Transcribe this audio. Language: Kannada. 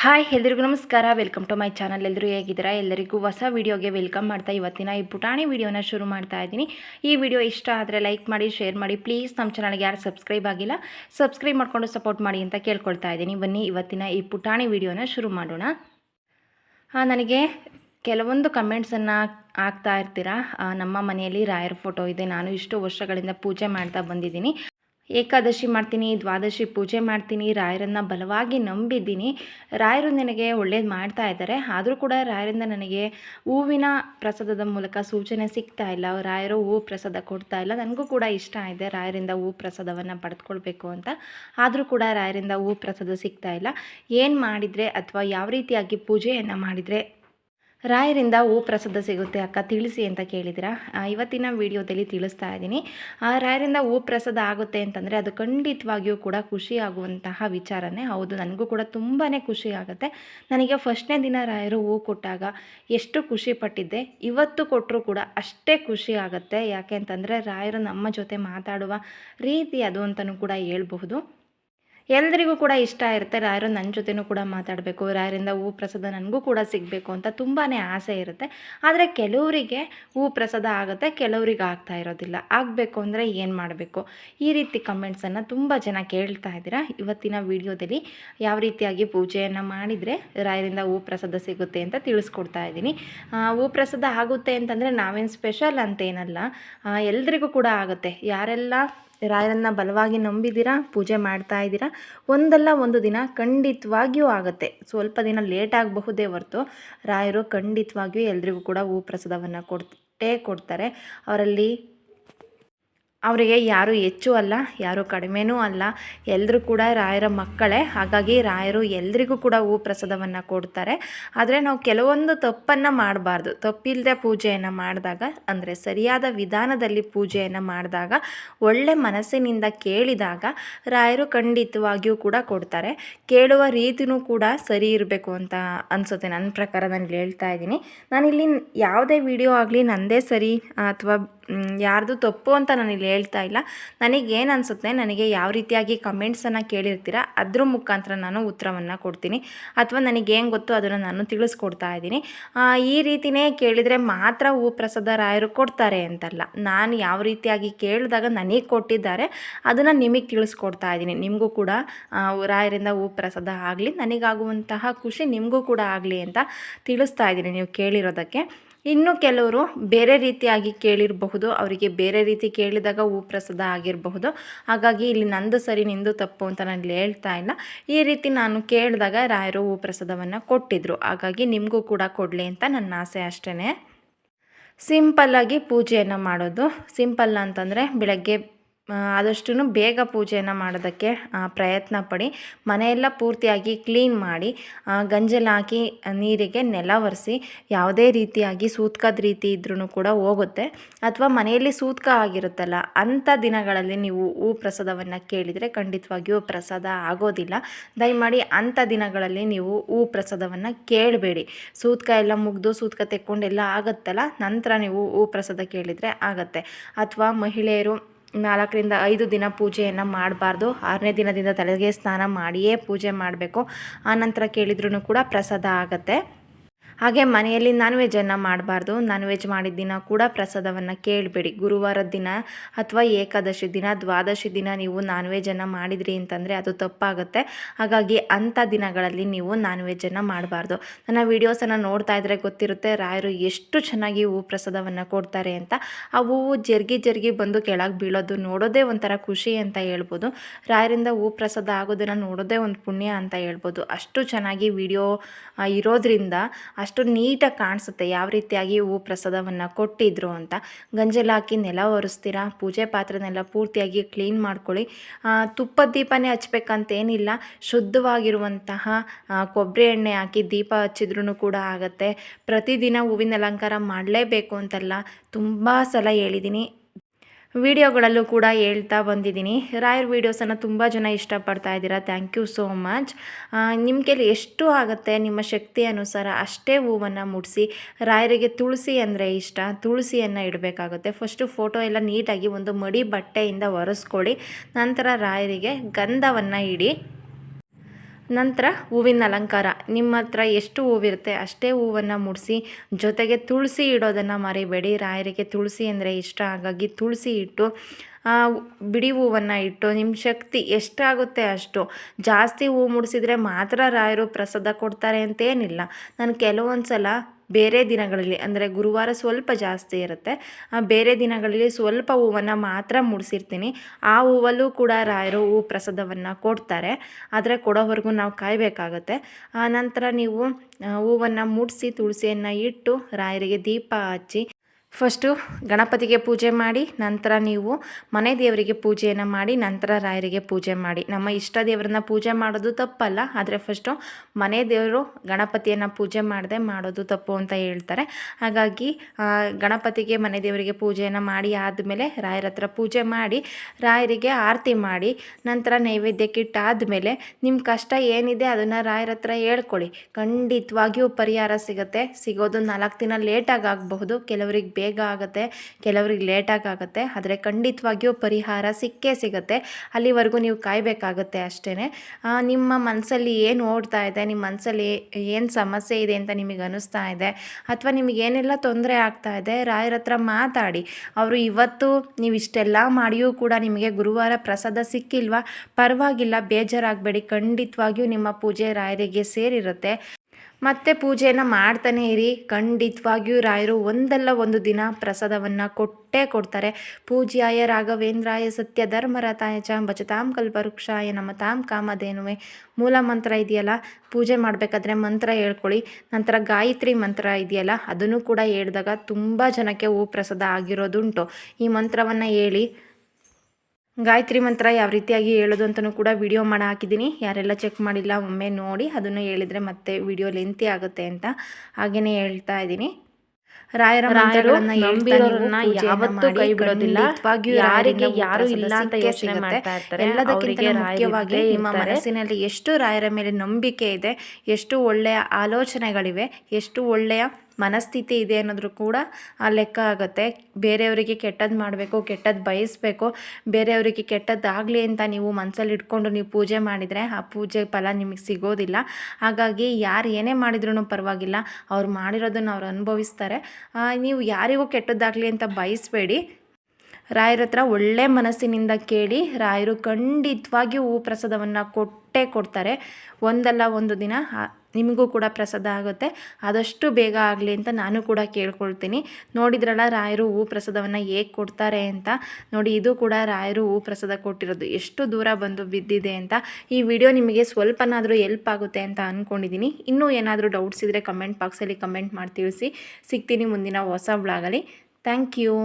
ಹಾಯ್, ಎಲ್ರಿಗೂ ನಮಸ್ಕಾರ. ವೆಲ್ಕಮ್ ಟು ಮೈ ಚಾನಲ್ ಎಲ್ಲರೂ ಹೇಗಿದ್ದೀರಾ? ಎಲ್ಲರಿಗೂ ಹೊಸ ವಿಡಿಯೋಗೆ ವೆಲ್ಕಮ್ ಮಾಡ್ತಾ ಇವತ್ತಿನ ಈ ಪುಟಾಣಿ ವಿಡಿಯೋನ ಶುರು ಮಾಡ್ತಾ ಇದ್ದೀನಿ. ಈ ವಿಡಿಯೋ ಇಷ್ಟ ಆದರೆ ಲೈಕ್ ಮಾಡಿ ಶೇರ್ ಮಾಡಿ. ಪ್ಲೀಸ್ ನಮ್ಮ ಚಾನಲ್ಗೆ ಯಾರು ಸಬ್ಸ್ಕ್ರೈಬ್ ಆಗಿಲ್ಲ ಸಬ್ಸ್ಕ್ರೈಬ್ ಮಾಡಿಕೊಂಡು ಸಪೋರ್ಟ್ ಮಾಡಿ ಅಂತ ಕೇಳ್ಕೊಳ್ತಾ ಇದ್ದೀನಿ. ಬನ್ನಿ, ಇವತ್ತಿನ ಈ ಪುಟಾಣಿ ವಿಡಿಯೋನ ಶುರು ಮಾಡೋಣ. ನನಗೆ ಕೆಲವೊಂದು ಕಮೆಂಟ್ಸನ್ನು ಆಗ್ತಾ ಇರ್ತೀರಾ? ನಮ್ಮ ಮನೆಯಲ್ಲಿ ರಾಯರ ಫೋಟೋ ಇದೆ. ನಾನು ಇಷ್ಟು ವರ್ಷಗಳಿಂದ ಪೂಜೆ ಮಾಡ್ತಾ ಬಂದಿದ್ದೀನಿ. ಏಕಾದಶಿ ಮಾಡ್ತೀನಿ, ದ್ವಾದಶಿ ಪೂಜೆ ಮಾಡ್ತೀನಿ, ರಾಯರನ್ನು ಬಲವಾಗಿ ನಂಬಿದ್ದೀನಿ. ರಾಯರು ನನಗೆ ಒಳ್ಳೇದು ಮಾಡ್ತಾ ಇದ್ದಾರೆ. ಆದರೂ ಕೂಡ ರಾಯರಿಂದ ನನಗೆ ಹೂವಿನ ಪ್ರಸಾದದ ಮೂಲಕ ಸೂಚನೆ ಸಿಗ್ತಾ ಇಲ್ಲ. ರಾಯರು ಹೂವು ಪ್ರಸಾದ ಕೊಡ್ತಾ ಇಲ್ಲ. ನನಗೂ ಕೂಡ ಇಷ್ಟ ಇದೆ ರಾಯರಿಂದ ಹೂ ಪ್ರಸಾದವನ್ನು ಪಡೆದುಕೊಳ್ಬೇಕು ಅಂತ. ಆದರೂ ಕೂಡ ರಾಯರಿಂದ ಹೂ ಪ್ರಸಾದ ಸಿಗ್ತಾ ಇಲ್ಲ. ಏನು ಮಾಡಿದರೆ ಅಥವಾ ಯಾವ ರೀತಿಯಾಗಿ ಪೂಜೆಯನ್ನು ಮಾಡಿದರೆ ರಾಯರಿಂದ ಓ ಪ್ರಸಾದ ಸಿಗುತ್ತೆ ಅಕ್ಕ ತಿಳಿಸಿ ಅಂತ ಕೇಳಿದಿರಾ ಇವತ್ತಿನ ವಿಡಿಯೋದಲ್ಲಿ ತಿಳಿಸ್ತಾ ಇದ್ದೀನಿ. ಆ, ರಾಯರಿಂದ ಓ ಪ್ರಸಾದ ಆಗುತ್ತೆ ಅಂತಂದರೆ ಅದು ಖಂಡಿತವಾಗಿಯೂ ಕೂಡ ಖುಷಿ ಆಗುವಂತಹ ವಿಚಾರನೇ. ಹೌದು ನನಗೂ ಕೂಡ ತುಂಬಾ ಖುಷಿ ಆಗುತ್ತೆ. ನನಗೆ ಫಸ್ಟ್ನೇ ದಿನ ರಾಯರು ಹೂ ಕೊಟ್ಟಾಗ ಎಷ್ಟು ಖುಷಿ ಪಟ್ಟಿದ್ದೆ. ಇವತ್ತು ಕೊಟ್ಟರು ಕೂಡ ಅಷ್ಟೇ ಖುಷಿ ಆಗುತ್ತೆ. ಯಾಕೆ ಅಂತಂದರೆ ರಾಯರು ನಮ್ಮ ಜೊತೆ ಮಾತಾಡುವ ರೀತಿ ಅದು ಅಂತಲೂ ಕೂಡ ಹೇಳ್ಬಹುದು. ಎಲ್ರಿಗೂ ಕೂಡ ಇಷ್ಟ ಇರುತ್ತೆ ರಾಯರು ನನ್ನ ಜೊತೆನೂ ಕೂಡ ಮಾತಾಡಬೇಕು. ರಾಯರಿಂದ ಹೂ ಪ್ರಸಾದ ನನಗೂ ಕೂಡ ಸಿಗಬೇಕು ಅಂತ ತುಂಬಾ ಆಸೆ ಇರುತ್ತೆ. ಆದರೆ ಕೆಲವರಿಗೆ ಹೂ ಪ್ರಸಾದ ಆಗುತ್ತೆ, ಕೆಲವರಿಗೆ ಆಗ್ತಾ ಇರೋದಿಲ್ಲ. ಆಗಬೇಕು ಅಂದರೆ ಏನು ಮಾಡಬೇಕು? ಈ ರೀತಿ ಕಮೆಂಟ್ಸನ್ನು ತುಂಬ ಜನ ಕೇಳ್ತಾ ಇದ್ದೀರಾ. ಇವತ್ತಿನ ವಿಡಿಯೋದಲ್ಲಿ ಯಾವ ರೀತಿಯಾಗಿ ಪೂಜೆಯನ್ನು ಮಾಡಿದರೆ ರಾಯರಿಂದ ಹೂ ಪ್ರಸಾದ ಸಿಗುತ್ತೆ ಅಂತ ತಿಳಿಸ್ಕೊಡ್ತಾ ಇದ್ದೀನಿ. ಹೂ ಪ್ರಸಾದ ಆಗುತ್ತೆ ಅಂತಂದರೆ ನಾವೇನು ಸ್ಪೆಷಲ್ ಅಂತೇನಲ್ಲ ಎಲ್ಲರಿಗೂ ಕೂಡ ಆಗುತ್ತೆ. ಯಾರೆಲ್ಲ ರಾಯರನ್ನ ಬಲವಾಗಿ ನಂಬಿದ್ದೀರಾ ಪೂಜೆ ಮಾಡ್ತಾ ಇದ್ದೀರಾ ಒಂದಲ್ಲ ಒಂದು ದಿನ ಖಂಡಿತವಾಗಿಯೂ ಆಗುತ್ತೆ. ಸ್ವಲ್ಪ ದಿನ ಲೇಟ್ ಆಗಬಹುದೇ ಹೊರತು ರಾಯರು ಖಂಡಿತವಾಗಿಯೂ ಎಲ್ರಿಗೂ ಕೂಡ ಹೂ ಪ್ರಸಾದವನ್ನು ಕೊಡ್ತೇ ಕೊಡ್ತಾರೆ. ಅವರಲ್ಲಿ ಅವರಿಗೆ ಯಾರು ಹೆಚ್ಚು ಅಲ್ಲ, ಯಾರು ಕಡಿಮೆನೂ ಅಲ್ಲ. ಎಲ್ಲರೂ ಕೂಡ ರಾಯರ ಮಕ್ಕಳೇ. ಹಾಗಾಗಿ ರಾಯರು ಎಲ್ರಿಗೂ ಕೂಡ ಹೂ ಪ್ರಸಾದವನ್ನು ಕೊಡ್ತಾರೆ. ಆದರೆ ನಾವು ಕೆಲವೊಂದು ತಪ್ಪನ್ನು ಮಾಡಬಾರ್ದು. ತಪ್ಪಿಲ್ಲದೆ ಪೂಜೆಯನ್ನು ಮಾಡಿದಾಗ, ಅಂದರೆ ಸರಿಯಾದ ವಿಧಾನದಲ್ಲಿ ಪೂಜೆಯನ್ನು ಮಾಡಿದಾಗ, ಒಳ್ಳೆ ಮನಸ್ಸಿನಿಂದ ಕೇಳಿದಾಗ ರಾಯರು ಖಂಡಿತವಾಗಿಯೂ ಕೂಡ ಕೊಡ್ತಾರೆ. ಕೇಳುವ ರೀತಿನೂ ಕೂಡ ಸರಿ ಇರಬೇಕು ಅಂತ ಅನಿಸುತ್ತೆ. ನನ್ನ ಪ್ರಕಾರ ನಾನು ಹೇಳ್ತಾ ಇದ್ದೀನಿ. ನಾನಿಲ್ಲಿ ಯಾವುದೇ ವಿಡಿಯೋ ಆಗಲಿ ನನ್ನದೇ ಸರಿ, ಅಥವಾ ಯಾರ್ದು ತಪ್ಪು ಅಂತ ನಾನು ಇಲ್ಲಿ ಹೇಳ್ತಾ ಇಲ್ಲ. ನನಗೆ ಏನು ಅನಿಸುತ್ತೆ, ನನಗೆ ಯಾವ ರೀತಿಯಾಗಿ ಕಮೆಂಟ್ಸನ್ನು ಕೇಳಿರ್ತೀರ, ಅದ್ರ ಮುಖಾಂತರ ನಾನು ಉತ್ತರವನ್ನು ಕೊಡ್ತೀನಿ. ಅಥವಾ ನನಗೇನು ಗೊತ್ತು ಅದನ್ನು ನಾನು ತಿಳಿಸ್ಕೊಡ್ತಾ ಇದ್ದೀನಿ. ಈ ರೀತಿನೇ ಕೇಳಿದರೆ ಮಾತ್ರ ಹೂ ಪ್ರಸಾದ ರಾಯರು ಕೊಡ್ತಾರೆ ಅಂತಲ್ಲ. ನಾನು ಯಾವ ರೀತಿಯಾಗಿ ಕೇಳಿದಾಗ ನನಗೆ ಕೊಟ್ಟಿದ್ದಾರೆ, ಅದನ್ನು ನಿಮಗೆ ತಿಳಿಸ್ಕೊಡ್ತಾ ಇದ್ದೀನಿ. ನಿಮಗೂ ಕೂಡ ರಾಯರಿಂದ ಹೂ ಪ್ರಸಾದ ಆಗಲಿ, ನನಗಾಗುವಂತಹ ಖುಷಿ ನಿಮಗೂ ಕೂಡ ಆಗಲಿ ಅಂತ ತಿಳಿಸ್ತಾ ಇದ್ದೀನಿ ನೀವು ಕೇಳಿರೋದಕ್ಕೆ. ಇನ್ನು ಕೆಲವರು ಬೇರೆ ರೀತಿಯಾಗಿ ಕೇಳಿರಬಹುದು, ಅವರಿಗೆ ಬೇರೆ ರೀತಿ ಕೇಳಿದಾಗ ಹೂ ಪ್ರಸಾದ ಆಗಿರಬಹುದು. ಹಾಗಾಗಿ ಇಲ್ಲಿ ನಂದು ಸರಿ, ನಿಂದು ತಪ್ಪು ಅಂತ ನಾನು ಹೇಳ್ತಾ ಇಲ್ಲ. ಈ ರೀತಿ ನಾನು ಕೇಳಿದಾಗ ರಾಯರು ಹೂ ಪ್ರಸಾದವನ್ನು ಕೊಟ್ಟಿದ್ರು. ಹಾಗಾಗಿ ನಿಮಗೂ ಕೂಡ ಕೊಡಲಿ ಅಂತ ನನ್ನ ಆಸೆ ಅಷ್ಟೇ ಸಿಂಪಲ್ಲಾಗಿ ಪೂಜೆಯನ್ನು ಮಾಡೋದು. ಸಿಂಪಲ್ ಅಂತಂದರೆ ಬೆಳಗ್ಗೆ ಆದಷ್ಟು ಬೇಗ ಪೂಜೆಯನ್ನು ಮಾಡೋದಕ್ಕೆ ಪ್ರಯತ್ನ ಪಡಿ. ಮನೆಯೆಲ್ಲ ಪೂರ್ತಿಯಾಗಿ ಕ್ಲೀನ್ ಮಾಡಿ ಗಂಜಲ್ ಹಾಕಿ ನೀರಿಗೆ ನೆಲ ಒರೆಸಿ, ಯಾವುದೇ ರೀತಿಯಾಗಿ ಸೂತ್ಕದ ರೀತಿ ಇದ್ರೂ ಕೂಡ ಹೋಗುತ್ತೆ. ಅಥವಾ ಮನೆಯಲ್ಲಿ ಸೂತ್ಕ ಆಗಿರುತ್ತಲ್ಲ, ಅಂಥ ದಿನಗಳಲ್ಲಿ ನೀವು ಹೂ ಪ್ರಸಾದವನ್ನು ಕೇಳಿದರೆ ಖಂಡಿತವಾಗಿಯೂ ಪ್ರಸಾದ ಆಗೋದಿಲ್ಲ. ದಯಮಾಡಿ ಅಂಥ ದಿನಗಳಲ್ಲಿ ನೀವು ಹೂ ಪ್ರಸಾದವನ್ನು ಕೇಳಬೇಡಿ. ಸೂತ್ಕ ಎಲ್ಲ ಮುಗಿದು ಸೂತ್ಕ ತೆಕ್ಕೊಂಡೆಲ್ಲ ಆಗುತ್ತಲ್ಲ, ನಂತರ ನೀವು ಹೂ ಪ್ರಸಾದ ಕೇಳಿದರೆ ಆಗತ್ತೆ. ಅಥವಾ ಮಹಿಳೆಯರು ನಾಲ್ಕರಿಂದ ಐದು ದಿನ ಪೂಜೆಯನ್ನು ಮಾಡಬಾರ್ದು. ಆರನೇ ದಿನದಿಂದ ತಲೆಗೆ ಸ್ನಾನ ಮಾಡಿಯೇ ಪೂಜೆ ಮಾಡಬೇಕು. ಆನಂತರ ಕೇಳಿದ್ರೂ ಕೂಡ ಪ್ರಸಾದ ಆಗತ್ತೆ. ಹಾಗೆ ಮನೆಯಲ್ಲಿ ನಾನ್ ವೆಜ್ಜನ್ನು ಮಾಡಬಾರ್ದು. ನಾನ್ ವೆಜ್ ಮಾಡಿದ ದಿನ ಕೂಡ ಪ್ರಸಾದವನ್ನು ಕೇಳಬೇಡಿ. ಗುರುವಾರದ ದಿನ ಅಥವಾ ಏಕಾದಶಿ ದಿನ, ದ್ವಾದಶಿ ದಿನ ನೀವು ನಾನ್ ವೆಜ್ಜನ್ನು ಮಾಡಿದ್ರಿ ಅಂತಂದರೆ ಅದು ತಪ್ಪಾಗುತ್ತೆ. ಹಾಗಾಗಿ ಅಂಥ ದಿನಗಳಲ್ಲಿ ನೀವು ನಾನ್ ವೆಜ್ಜನ್ನು ಮಾಡಬಾರ್ದು. ನನ್ನ ವೀಡಿಯೋಸನ್ನು ನೋಡ್ತಾ ಇದ್ದರೆ ಗೊತ್ತಿರುತ್ತೆ ರಾಯರು ಎಷ್ಟು ಚೆನ್ನಾಗಿ ಹೂ ಪ್ರಸಾದವನ್ನು ಕೊಡ್ತಾರೆ ಅಂತ. ಆ ಹೂವು ಜರ್ಗಿ ಜರ್ಗಿ ಬಂದು ಕೆಳಗೆ ಬೀಳೋದು ನೋಡೋದೇ ಒಂಥರ ಖುಷಿ ಅಂತ ಹೇಳ್ಬೋದು. ರಾಯರಿಂದ ಹೂ ಪ್ರಸಾದ ಆಗೋದನ್ನು ನೋಡೋದೇ ಒಂದು ಪುಣ್ಯ ಅಂತ ಹೇಳ್ಬೋದು. ಅಷ್ಟು ಚೆನ್ನಾಗಿ ವಿಡಿಯೋ ಇರೋದ್ರಿಂದ ಅಷ್ಟು ನೀಟಾಗಿ ಕಾಣಿಸುತ್ತೆ. ಯಾವ ರೀತಿಯಾಗಿ ಹೂ ಪ್ರಸಾದವನ್ನು ಕೊಟ್ಟಿದ್ರು ಅಂತ. ಗಂಜಲ ಹಾಕಿ ನೆಲ ಒರೆಸ್ತೀರಾ? ಪೂಜೆ ಪಾತ್ರೆನೆಲ್ಲ ಪೂರ್ತಿಯಾಗಿ ಕ್ಲೀನ್ ಮಾಡ್ಕೊಳ್ಳಿ. ತುಪ್ಪದ ದೀಪನೇ ಹಚ್ಬೇಕಂತೇನಿಲ್ಲ. ಶುದ್ಧವಾಗಿರುವಂತಹ ಕೊಬ್ಬರಿ ಎಣ್ಣೆ ಹಾಕಿ ದೀಪ ಹಚ್ಚಿದ್ರೂ ಕೂಡ ಆಗುತ್ತೆ. ಪ್ರತಿದಿನ ಹೂವಿನ ಅಲಂಕಾರ ಮಾಡಲೇಬೇಕು ಅಂತಲ್ಲ. ತುಂಬ ಸಲ ಹೇಳಿದ್ದೀನಿ. ವಿಡಿಯೋಗಳಲ್ಲೂ ಕೂಡ ಹೇಳ್ತಾ ಬಂದಿದ್ದೀನಿ. ರಾಯರ್ ವೀಡಿಯೋಸನ್ನು ತುಂಬ ಜನ ಇಷ್ಟಪಡ್ತಾ ಇದ್ದೀರಾ. ಥ್ಯಾಂಕ್ ಯು ಸೋ ಮಚ್ ನಿಮ್ಮ ಕೈಲಿ ಎಷ್ಟು ಆಗುತ್ತೆ? ನಿಮ್ಮ ಶಕ್ತಿ ಅನುಸಾರ ಅಷ್ಟೇ ಹೂವನ್ನು ಮುಡಿಸಿ, ರಾಯರಿಗೆ ತುಳಸಿ ಅಂದರೆ ಇಷ್ಟ. ತುಳಸಿಯನ್ನು ಇಡಬೇಕಾಗುತ್ತೆ. ಫಸ್ಟು ಫೋಟೋ ಎಲ್ಲ ನೀಟಾಗಿ ಒಂದು ಮಡಿ ಬಟ್ಟೆಯಿಂದ ಒರೆಸ್ಕೊಳ್ಳಿ. ನಂತರ ರಾಯರಿಗೆ ಗಂಧವನ್ನು ಇಡಿ. ನಂತರ ಹೂವಿನ ಅಲಂಕಾರ. ನಿಮ್ಮ ಹತ್ರ ಎಷ್ಟು ಹೂವಿರುತ್ತೆ ಅಷ್ಟೇ ಹೂವನ್ನು ಮುಡಿಸಿ, ಜೊತೆಗೆ ತುಳಸಿ ಇಡೋದನ್ನು ಮರಿಬೇಡಿ. ರಾಯರಿಗೆ ತುಳಸಿ ಅಂದರೆ ಇಷ್ಟ. ಹಾಗಾಗಿ ತುಳಸಿ ಇಟ್ಟು ಬಿಡಿ ಹೂವನ್ನು ಇಟ್ಟು ನಿಮ್ಮ ಶಕ್ತಿ ಎಷ್ಟಾಗುತ್ತೆ ಅಷ್ಟು. ಜಾಸ್ತಿ ಹೂವು ಮುಡಿಸಿದ್ರೆ ಮಾತ್ರ ರಾಯರು ಪ್ರಸಾದ ಕೊಡ್ತಾರೆ ಅಂತೇನಿಲ್ಲ. ನಾನು ಕೆಲವೊಂದು ಸಲ ಬೇರೆ ದಿನಗಳಲ್ಲಿ, ಅಂದರೆ ಗುರುವಾರ ಸ್ವಲ್ಪ ಜಾಸ್ತಿ ಇರುತ್ತೆ. ಬೇರೆ ದಿನಗಳಲ್ಲಿ ಸ್ವಲ್ಪ ಹೂವನ್ನು ಮಾತ್ರ ಮುಡಿಸಿರ್ತೀನಿ. ಆ ಹೂವಲ್ಲೂ ಕೂಡ ರಾಯರು ಹೂ ಪ್ರಸಾದವನ್ನು ಕೊಡ್ತಾರೆ. ಆದರೆ ಕೊಡೋವರೆಗೂ ನಾವು ಕಾಯಬೇಕಾಗತ್ತೆ. ಆ ನಂತರ ನೀವು ಹೂವನ್ನು ಮುಡಿಸಿ, ತುಳಸಿಯನ್ನು ಇಟ್ಟು ರಾಯರಿಗೆ ದೀಪ ಹಚ್ಚಿ ಫಸ್ಟು ಗಣಪತಿಗೆ ಪೂಜೆ ಮಾಡಿ, ನಂತರ ನೀವು ಮನೆ ದೇವರಿಗೆ ಪೂಜೆಯನ್ನು ಮಾಡಿ, ನಂತರ ರಾಯರಿಗೆ ಪೂಜೆ ಮಾಡಿ. ನಮ್ಮ ಇಷ್ಟ ದೇವರನ್ನ ಪೂಜೆ ಮಾಡೋದು ತಪ್ಪಲ್ಲ, ಆದರೆ ಫಸ್ಟು ಮನೆ ದೇವರು ಗಣಪತಿಯನ್ನು ಪೂಜೆ ಮಾಡದೆ ಮಾಡೋದು ತಪ್ಪು ಅಂತ ಹೇಳ್ತಾರೆ. ಹಾಗಾಗಿ ಗಣಪತಿಗೆ ಮನೆ ದೇವರಿಗೆ ಪೂಜೆಯನ್ನು ಮಾಡಿ ಆದಮೇಲೆ ರಾಯರ ಹತ್ರ ಪೂಜೆ ಮಾಡಿ, ರಾಯರಿಗೆ ಆರತಿ ಮಾಡಿ, ನಂತರ ನೈವೇದ್ಯಕ್ಕೆ ಇಟ್ಟಾದಮೇಲೆ ನಿಮ್ಮ ಕಷ್ಟ ಏನಿದೆ ಅದನ್ನು ರಾಯರ ಹತ್ರ ಹೇಳ್ಕೊಳ್ಳಿ. ಖಂಡಿತವಾಗಿಯೂ ಪರಿಹಾರ ಸಿಗುತ್ತೆ. ಸಿಗೋದು ನಾಲ್ಕು ದಿನ ಲೇಟಾಗಿ ಆಗಬಹುದು. ಕೆಲವರಿಗೆ ಬೇಗ ಆಗುತ್ತೆ, ಕೆಲವ್ರಿಗೆ ಲೇಟಾಗಿ ಆಗುತ್ತೆ, ಆದರೆ ಖಂಡಿತವಾಗಿಯೂ ಪರಿಹಾರ ಸಿಕ್ಕೇ ಸಿಗುತ್ತೆ. ಅಲ್ಲಿವರೆಗೂ ನೀವು ಕಾಯಬೇಕಾಗತ್ತೆ ಅಷ್ಟೇ ನಿಮ್ಮ ಮನಸ್ಸಲ್ಲಿ ಏನು ಓಡ್ತಾ ಇದೆ, ನಿಮ್ಮ ಮನಸ್ಸಲ್ಲಿ ಏನು ಸಮಸ್ಯೆ ಇದೆ ಅಂತ ನಿಮಗೆ ಅನ್ನಿಸ್ತಾ ಇದೆ, ಅಥವಾ ನಿಮಗೆ ಏನೆಲ್ಲ ತೊಂದರೆ ಆಗ್ತಾ ಇದೆ, ರಾಯರ ಹತ್ರ ಮಾತಾಡಿ. ಅವರು ಇವತ್ತು ನೀವು ಇಷ್ಟೆಲ್ಲ ಮಾಡಿಯೂ ಕೂಡ ನಿಮಗೆ ಗುರುವಾರ ಪ್ರಸಾದ ಸಿಕ್ಕಿಲ್ವಾ? ಪರವಾಗಿಲ್ಲ, ಬೇಜಾರಾಗಬೇಡಿ. ಖಂಡಿತವಾಗಿಯೂ ನಿಮ್ಮ ಪೂಜೆ ರಾಯರಿಗೆ ಸೇರಿರುತ್ತೆ. ಮತ್ತೆ ಪೂಜೆಯನ್ನು ಮಾಡ್ತಾನೆ ಇರಿ. ಖಂಡಿತವಾಗಿಯೂ ರಾಯರು ಒಂದಲ್ಲ ಒಂದು ದಿನ ಪ್ರಸಾದವನ್ನು ಕೊಟ್ಟೇ ಕೊಡ್ತಾರೆ. ಪೂಜ್ಯಾಯ ರಾಘವೇಂದ್ರಾಯ ಸತ್ಯ ಧರ್ಮರಥಾಯ ಚ ಭಜತಾಂ ಕಲ್ಪವೃಕ್ಷಾಯ ನಮತಾಂ ಕಾಮಧೇನುವೆ. ಮೂಲ ಮಂತ್ರ ಇದೆಯಲ್ಲ? ಪೂಜೆ ಮಾಡಬೇಕಾದ್ರೆ ಮಂತ್ರ ಹೇಳ್ಕೊಳ್ಳಿ. ನಂತರ ಗಾಯತ್ರಿ ಮಂತ್ರ ಇದೆಯಲ್ಲ? ಅದನ್ನು ಕೂಡ ಹೇಳಿದಾಗ ತುಂಬ ಜನಕ್ಕೆ ಹೂ ಪ್ರಸಾದ ಆಗಿರೋದುಂಟು. ಈ ಮಂತ್ರವನ್ನು ಹೇಳಿ. ಗಾಯತ್ರಿ ಮಂತ್ರ ಯಾವ ರೀತಿಯಾಗಿ ಹೇಳೋದು ಅಂತಲೂ ಕೂಡ ವಿಡಿಯೋ ಮಾಡಿ ಹಾಕಿದ್ದೀನಿ. ಯಾರೆಲ್ಲ ಚೆಕ್ ಮಾಡಿಲ್ಲ ಒಮ್ಮೆ ನೋಡಿ ಅದನ್ನು ಹೇಳಿದರೆ ಮತ್ತೆ ವಿಡಿಯೋ ಲೆಂತಿ ಆಗುತ್ತೆ ಅಂತ ಹಾಗೆಯೇ ಹೇಳ್ತಾ ಇದ್ದೀನಿ. ರಾಯರ ಮಂತ್ರಗಳನ್ನ ನಂಬಿರೋರನ್ನ ಯಾವತ್ತೂ ಕೈ ಬಿಡೋದಿಲ್ಲ. ಯಾರಿಗೆ ಯಾರು ಇಲ್ಲ ಅಂತ ಯೋಚನೆ ಮಾಡ್ತಾ ಇರ್ತಾರೆ, ಎಲ್ಲದಕ್ಕಿಂತ ಮುಖ್ಯವಾಗಿ ನಿಮ್ಮ ಮನಸ್ಸಿನಲ್ಲಿ ಎಷ್ಟು ರಾಯರ ಮೇಲೆ ನಂಬಿಕೆ ಇದೆ ಎಷ್ಟು ಒಳ್ಳೆಯ ಆಲೋಚನೆಗಳಿವೆ ಎಷ್ಟು ಒಳ್ಳೆಯ ಮನಸ್ಥಿತಿ ಇದೆ ಅನ್ನೋದ್ರು ಕೂಡ ಆ ಲೆಕ್ಕ ಆಗುತ್ತೆ. ಬೇರೆಯವರಿಗೆ ಕೆಟ್ಟದ್ದು ಮಾಡಬೇಕು ಕೆಟ್ಟದ್ದು ಬಯಸಬೇಕು, ಬೇರೆಯವರಿಗೆ ಕೆಟ್ಟದ್ದಾಗಲಿ ಅಂತ ನೀವು ಮನಸ್ಸಲ್ಲಿ ಇಟ್ಕೊಂಡು ನೀವು ಪೂಜೆ ಮಾಡಿದರೆ ಆ ಪೂಜೆ ಫಲ ನಿಮಗೆ ಸಿಗೋದಿಲ್ಲ. ಹಾಗಾಗಿ ಯಾರು ಏನೇ ಮಾಡಿದ್ರೂ ಪರವಾಗಿಲ್ಲ. ಅವ್ರು ಮಾಡಿರೋದನ್ನು ಅವ್ರು ಅನುಭವಿಸ್ತಾರೆ. ನೀವು ಯಾರಿಗೂ ಕೆಟ್ಟದ್ದಾಗಲಿ ಅಂತ ಬಯಸಬೇಡಿ. ರಾಯರ ಹತ್ರ ಒಳ್ಳೆ ಮನಸ್ಸಿನಿಂದ ಕೇಳಿ ರಾಯರು ಖಂಡಿತವಾಗಿಯೂ ಹೂ ಪ್ರಸಾದವನ್ನು ಕೊಟ್ಟೇ ಕೊಡ್ತಾರೆ. ಒಂದಲ್ಲ ಒಂದು ದಿನ ನಿಮಗೂ ಕೂಡ ಪ್ರಸಾದ ಆಗುತ್ತೆ. ಆದಷ್ಟು ಬೇಗ ಆಗಲಿ ಅಂತ ನಾನು ಕೂಡ ಕೇಳ್ಕೊಳ್ತೀನಿ. ನೋಡಿದ್ರಲ್ಲ ರಾಯರು ಹೂ ಪ್ರಸಾದವನ್ನು ಹೇಗೆ ಕೊಡ್ತಾರೆ ಅಂತ. ನೋಡಿ, ಇದು ಕೂಡ ರಾಯರು ಹೂ ಪ್ರಸಾದ ಕೊಟ್ಟಿರೋದು. ಎಷ್ಟು ದೂರ ಬಂದು ಬಿದ್ದಿದೆ ಅಂತ. ಈ ವಿಡಿಯೋ ನಿಮಗೆ ಸ್ವಲ್ಪನಾದರೂ ಎಲ್ಪ್ ಆಗುತ್ತೆ ಅಂತ ಅಂದ್ಕೊಂಡಿದ್ದೀನಿ ಇನ್ನೂ ಏನಾದರೂ ಡೌಟ್ಸ್ ಇದ್ದರೆ ಕಮೆಂಟ್ ಬಾಕ್ಸಲ್ಲಿ ಕಮೆಂಟ್ ಮಾಡಿ ತಿಳಿಸಿ. ಸಿಗ್ತೀನಿ ಮುಂದಿನ ಹೊಸ ಬ್ಲಾಗಲ್ಲಿ ಥ್ಯಾಂಕ್ ಯು